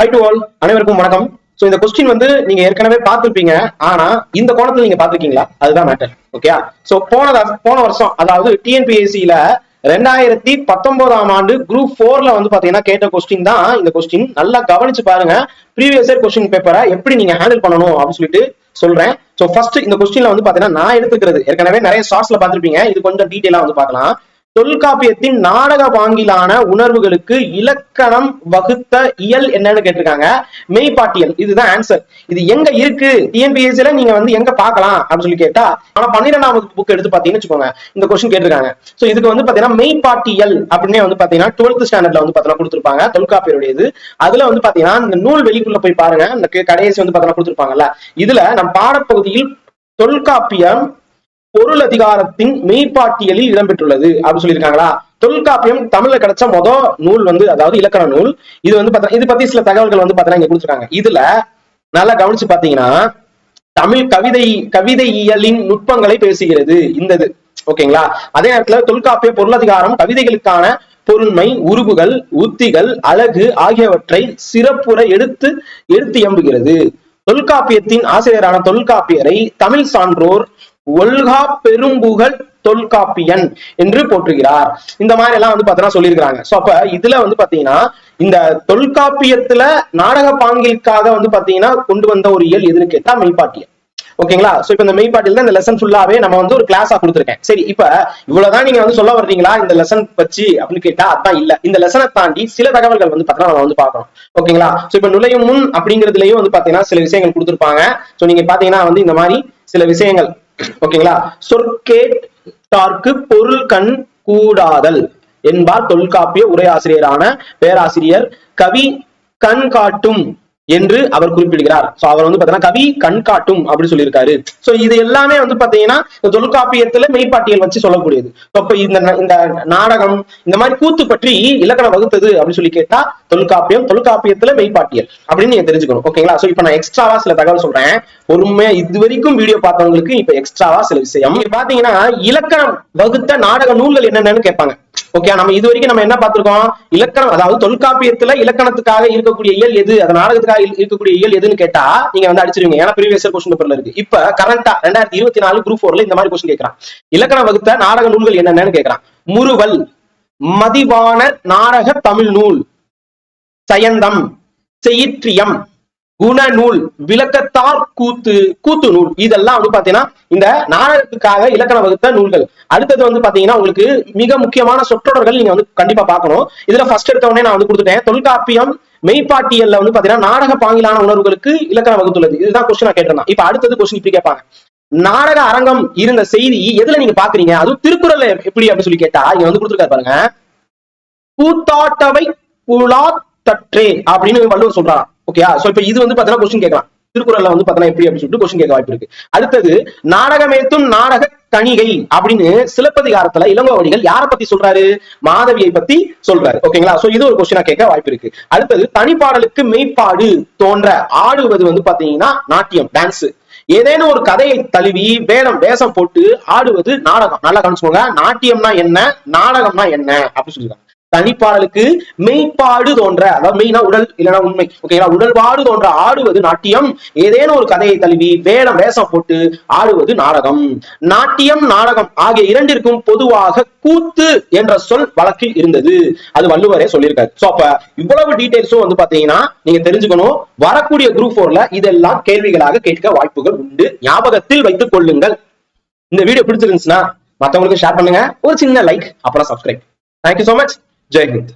High to all அனைவருக்கும் வணக்கம். So இந்த கொஸ்டின் வந்து நீங்க ஏற்கனவே பார்த்துருப்பீங்க. ஆனா இந்த கோணத்துல நீங்க பார்த்துருக்கீங்களா? அதுதான் மேட்டர் ஓகே ஸோ போன போன வருஷம் அதாவது டிஎன்பிஎஸ்சியில ரெண்டாயிரத்தி பத்தொன்பதாம் ஆண்டு குரூப் ஃபோர்ல வந்து பாத்தீங்கன்னா கேட்ட கொஸ்டின் தான் இந்த கொஸ்டின் நல்லா கவனிச்சு பாருங்க. ப்ரீவியஸ் இயர் கொஸ்டின் பேப்பரை எப்படி நீங்க ஹேண்டில் பண்ணணும் அப்படின்னு சொல்லிட்டு சொல்றேன். ஸோ ஃபர்ஸ்ட் இந்த கொஸ்டின்ல வந்து பாத்தீங்கன்னா நான் எடுத்துக்கிறது. ஏற்கனவே நிறைய ஷார்ட்ஸ்ல பாத்துருப்பீங்க இது கொஞ்சம் டீட்டெயிலா வந்து பார்க்கலாம். தொல்காப்பியத்தின் நாடக பாங்கிலான உணர்வுகளுக்கு இலக்கணம் வகுத்த இயல் என்னன்னு கேட்டிருக்காங்க. மெய்ப்பாட்டியல். இதுதான் ஆன்சர் இது எங்க இருக்கு? டிஎன்பிஎஸ்சில நீங்க வந்து எங்க பார்க்கலாம்? அப்படின்னு சொல்லி கேட்டா ஆனா பன்னிரெண்டாம் புக் எடுத்து பாத்தீங்கன்னு வச்சுக்கோங்க. இந்த கொஸ்டின் கேட்டிருக்காங்க. சோ இதுக்கு வந்து பாத்தீங்கன்னா மெய்ப்பாட்டியல் அப்படின்னே வந்து பாத்தீங்கன்னா டுவெல்த் ஸ்டாண்டர்ட்ல வந்து பாத்தீங்கன்னா கொடுத்திருப்பாங்க. தொல்காப்பியருடையது. அதுல வந்து பாத்தீங்கன்னா இந்த நூல் வெளிக்குள்ள போய் பாருங்க. இந்த கடைசி வந்து பாத்தீங்கன்னா கொடுத்துருப்பாங்கல்ல. இதுல நம் பாடப்பகுதியில் தொல்காப்பியம் பொருள் அதிகாரத்தின் மெய்ப்பாட்டியலில் இடம்பெற்றுள்ளது அப்படின்னு சொல்லியிருக்காங்களா? தொல்காப்பியம் தமிழ்ல கிடைச்ச மொத நூல் வந்து அதாவது இலக்கண நூல். இது வந்து இது பத்தி சில தகவல்கள் வந்து பாத்தீங்கன்னா இங்க கொடுத்துருக்காங்க. இதுல நல்லா கவனிச்சு பாத்தீங்கன்னா தமிழ் கவிதை கவிதையியலின் நுட்பங்களை பேசுகிறது. இந்த இது. ஓகேங்களா? அதே நேரத்துல தொல்காப்பிய பொருளதிகாரம் கவிதைகளுக்கான பொருண்மை உருபுகள் உத்திகள் அழகு ஆகியவற்றை சிறப்புற எடுத்து எடுத்து எம்புகிறது தொல்காப்பியத்தின் ஆசிரியரான தொல்காப்பியரை தமிழ் சான்றோர் ஒல்கா பெரும்புகழ் தொல்காப்பியன் என்று போற்றுகிறார். இந்த மாதிரி எல்லாம் வந்து பாத்தீங்கன்னா சொல்லியிருக்காங்க சோ அப்ப இதுல வந்து பாத்தீங்கன்னா இந்த தொல்காப்பியத்துல நாடக பாங்கிற்காக வந்து பாத்தீங்கன்னா கொண்டு வந்த ஒரு இயல் எதுன்னு கேட்டா மெய்ப்பாட்டியல். ஓகேங்களா? சோ இப்ப இந்த மெய்ப்பாட்டில் தான் இந்த லெசன் ஃபுல்லாவே நம்ம வந்து ஒரு கிளாஸா கொடுத்துருக்கேன். சரி இப்ப இவ்வளவுதான் நீங்க வந்து சொல்ல வர்றீங்களா? இந்த லெசன் வச்சு அப்படின்னு கேட்டா அதான் இல்ல. இந்த லெசனை தாண்டி சில தகவல்கள் வந்து பாத்தீங்கன்னா நம்ம வந்து பாக்கணும் ஓகேங்களா? சோ இப்ப நுழையும் முன் அப்படிங்கிறதுலயும் வந்து பாத்தீங்கன்னா சில விஷயங்கள் கொடுத்துருப்பாங்க. சோ நீங்க பாத்தீங்கன்னா வந்து இந்த மாதிரி சில விஷயங்கள் ஓகேங்களா? சொற்கேட்டார்க்கு பொருள் கண் கூடாதல் என்பார் தொல்காப்பிய உரையாசிரியரான பேராசிரியர் கவி கண் காட்டும் என்று அவர் குறிப்பிடுகிறார். சோ அவர் வந்து பாத்தீங்கன்னா கவி கண் காட்டும் சொல்லியிருக்காரு. சோ இது எல்லாமே வந்து பாத்தீங்கன்னா இந்த தொல்காப்பியத்துல மெய்ப்பாட்டியல் வச்சு சொல்லக்கூடியது. அப்ப இந்த இந்த நாடகம் இந்த மாதிரி கூத்து பற்றி இலக்கணம் வகுத்தது அப்படின்னு சொல்லி கேட்டா தொல்காப்பியம் தொல்காப்பியத்துல மெய்ப்பாட்டியல் அப்படின்னு நீங்க தெரிஞ்சுக்கணும். ஓகேங்களா? சோ இப்ப நான் எக்ஸ்ட்ராவா சில தகவல் சொல்றேன். பொறுமையா இது வரைக்கும் வீடியோ பார்த்தவங்களுக்கு இப்ப எக்ஸ்ட்ராவா சில விஷயம். பாத்தீங்கன்னா இலக்கணம் வகுத்த நாடக நூல்கள் என்னென்னு கேட்பாங்க. ஓகே நம்ம இது வரைக்கும் நம்ம என்ன பார்த்திருக்கோம்? இலக்கணம் அதாவது தொல்காப்பியத்துல இலக்கணத்துக்காக இருக்கக்கூடிய இயல் எது? அது நாடகத்துக்காக இருக்கக்கூடிய இயல் எதுன்னு கேட்டா நீங்க வந்து அடிச்சிருவீங்க. ஏன்னா ப்ரீவியஸ் கொஸ்டின் பேப்பர்ல இருக்கு. இப்ப கரண்டா ரெண்டாயிரத்தி இருபத்தி நாலு குரூப் ஃபோர்ல இந்த மாதிரி கொஸ்டின் கேட்கறான். இலக்கணம் வகுத்த நாடக நூல்கள் என்னென்னு கேட்கறான். முறுவல் மதிவான நாடக தமிழ் நூல் சயந்தம் செயிற்றியம் குணநூல் விளக்கத்தார் கூத்து கூத்து நூல். இதெல்லாம் வந்து பாத்தீங்கன்னா இந்த நாடகத்துக்காக இலக்கண வகுத்த நூல்கள். அடுத்தது வந்து பாத்தீங்கன்னா உங்களுக்கு மிக முக்கியமான சொற்றொடர்கள் நீங்க வந்து கண்டிப்பா பார்க்கணும். இதுல ஃபர்ஸ்ட் எடுத்த உடனே நான் வந்து கொடுத்துட்டேன். தொல்காப்பியம் மெய்ப்பாட்டியல்ல வந்து பாத்தீங்கன்னா நாடக பாங்கிலான உணர்வுகளுக்கு இலக்கணம் வகுத்துள்ளது. இதுதான் கொஸ்டின் நான் கேட்டிருந்தேன். இப்ப அடுத்தது கொஸ்டின் இப்படி கேட்பாங்க. நாடக அரங்கம் இருந்த செய்தி எதுல நீங்க பாக்குறீங்க? அதுவும் திருக்குறள் எப்படி அப்படின்னு சொல்லி கேட்டா இங்க வந்து கொடுத்துருக்காரு பாருங்க. கூத்தாட்டவை தற்றே அப்படின்னு வள்ளுவர் சொல்றான் ஓகேயா சோ ah, இப்ப இது வந்து பாத்தீங்கன்னா கொஸ்டின் கேட்கலாம். திருக்குறள்ல வந்து பாத்தீங்கன்னா எப்படி அப்படின்னு சொல்லிட்டு கொஸ்டின் கேட்க வாய்ப்பு இருக்கு. அடுத்தது நாடகமேத்தும் நாடக கணிகை அப்படின்னு சிலப்பதிகாரத்துல இளங்கோவடிகள் யார பத்தி சொல்றாரு? மாதவியை பத்தி சொல்றாரு. ஓகேங்களா சோ இது ஒரு கொஸ்டினா கேட்க வாய்ப்பு இருக்கு. அடுத்தது தனிப்பாடலுக்கு மெய்ப்பாடு தோன்ற ஆடுவது வந்து பாத்தீங்கன்னா நாட்டியம் டான்ஸ் ஏதேனும் ஒரு கதையை தழுவி வேடம் வேஷம் போட்டு ஆடுவது நாடகம். நல்லா கவனிச்சுக்கோங்க. நாட்டியம்னா என்ன? நாடகம்னா என்ன? அப்படின்னு சொல்லிருக்காங்க. தனிப்பாடலுக்கு மெய்ப்பாடு தோன்ற அதாவது மெய்னா உடல் இல்லைன்னா உண்மை. ஓகேங்களா உடல்பாடு தோன்ற ஆடுவது நாட்டியம். ஏதேனும் ஒரு கதையை தழுவி வேடம் வேஷம் போட்டு ஆடுவது நாடகம். நாட்டியம் நாடகம் ஆகிய இரண்டிற்கும் பொதுவாக கூத்து என்ற சொல் வழக்கில் இருந்தது. அது வள்ளுவரே சொல்லியிருக்காரு. சோ அப்ப இவ்வளவு டீடைல்ஸும் வந்து பாத்தீங்கன்னா நீங்க தெரிஞ்சுக்கணும். வரக்கூடிய குரூப் போர்ல இதெல்லாம் கேள்விகளாக கேட்க வாய்ப்புகள் உண்டு. ஞாபகத்தில் வைத்துக் கொள்ளுங்கள். இந்த வீடியோ பிடிச்சிருந்துச்சுன்னா மத்தவங்களுக்கு ஷேர் பண்ணுங்க. ஒரு சின்ன லைக் அப்புறம் சப்ஸ்கிரைப் தேங்க்யூ சோ மச் जय हिंद